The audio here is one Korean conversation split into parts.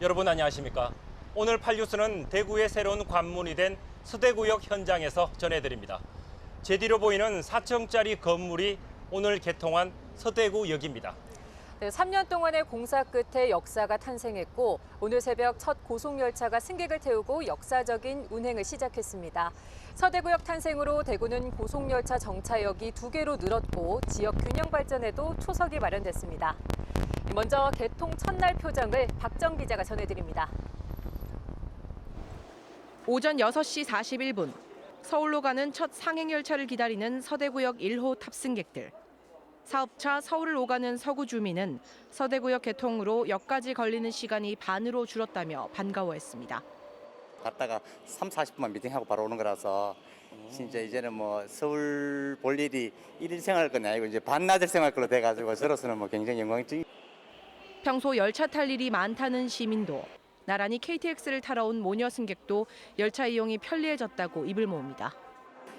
여러분 안녕하십니까? 오늘 팔뉴스는 대구의 새로운 관문이 된 서대구역 현장에서 전해드립니다. 제 뒤로 보이는 4층짜리 건물이 오늘 개통한 서대구역입니다. 네, 3년 동안의 공사 끝에 역사가 탄생했고 오늘 새벽 첫 고속열차가 승객을 태우고 역사적인 운행을 시작했습니다. 서대구역 탄생으로 대구는 고속열차 정차역이 두 개로 늘었고 지역 균형 발전에도 초석이 마련됐습니다. 먼저 개통 첫날 표정을 박정 기자가 전해드립니다. 오전 6시 41분 서울로 가는 첫 상행 열차를 기다리는 서대구역 1호 탑승객들. 사업차 서울을 오가는 서구 주민은 서대구역 개통으로 역까지 걸리는 시간이 반으로 줄었다며 반가워했습니다. 갔다가 3, 40분만 미팅하고 바로 오는 거라서 진짜 이제는 뭐 서울 볼 일이 일일 생활 건 아니고 이제 반나절 생활 걸로 돼가지고 저로서는 뭐 굉장히 영광적 평소 열차 탈 일이 많다는 시민도 나란히 KTX를 타러 온 모녀 승객도 열차 이용이 편리해졌다고 입을 모읍니다.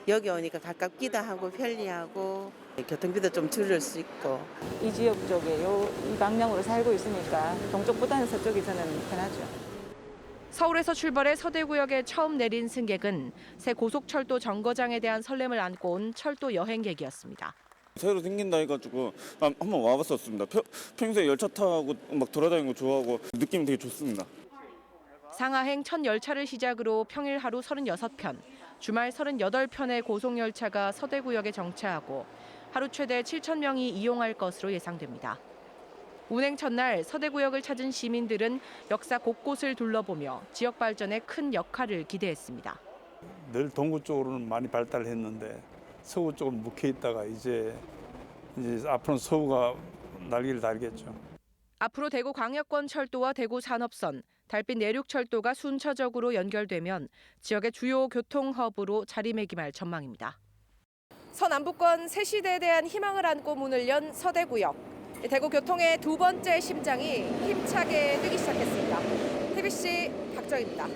여기 오니까 가깝기도 하고 편리하고 교통비도 좀 줄일 수 있고 이 지역 쪽에 요, 이 방향으로 살고 있으니까 동쪽보다는 서쪽이 저는 편하죠. 서울에서 출발해 서대구역에 처음 내린 승객은 새 고속철도 정거장에 대한 설렘을 안고 온 철도 여행객이었습니다. 새로 생긴다 해가지고 한- 한번 와봤었습니다. 평, 평소에 열차 타고 막 돌아다니는 거 좋아하고 느낌 되게 좋습니다. 상하행 첫 열차를 시작으로 평일 하루 36편, 주말 38편의 고속열차가 서대구역에 정차하고 하루 최대 7천 명이 이용할 것으로 예상됩니다. 운행 첫날 서대구역을 찾은 시민들은 역사 곳곳을 둘러보며 지역 발전에 큰 역할을 기대했습니다. 늘 동구 쪽으로는 많이 발달했는데 서구 쪽은 묵혀 있다가 이제 이제 앞으로는 서구가 날개를 달겠죠. 앞으로 대구 광역권 철도와 대구 산업선, 달빛 내륙 철도가 순차적으로 연결되면 지역의 주요 교통 허브로 자리매김할 전망입니다. 서남북권 새 시대에 대한 희망을 안고 문을 연 서대구역. 대구 교통의 두 번째 심장이 힘차게 뛰기 시작했습니다. TBC 박정입니다.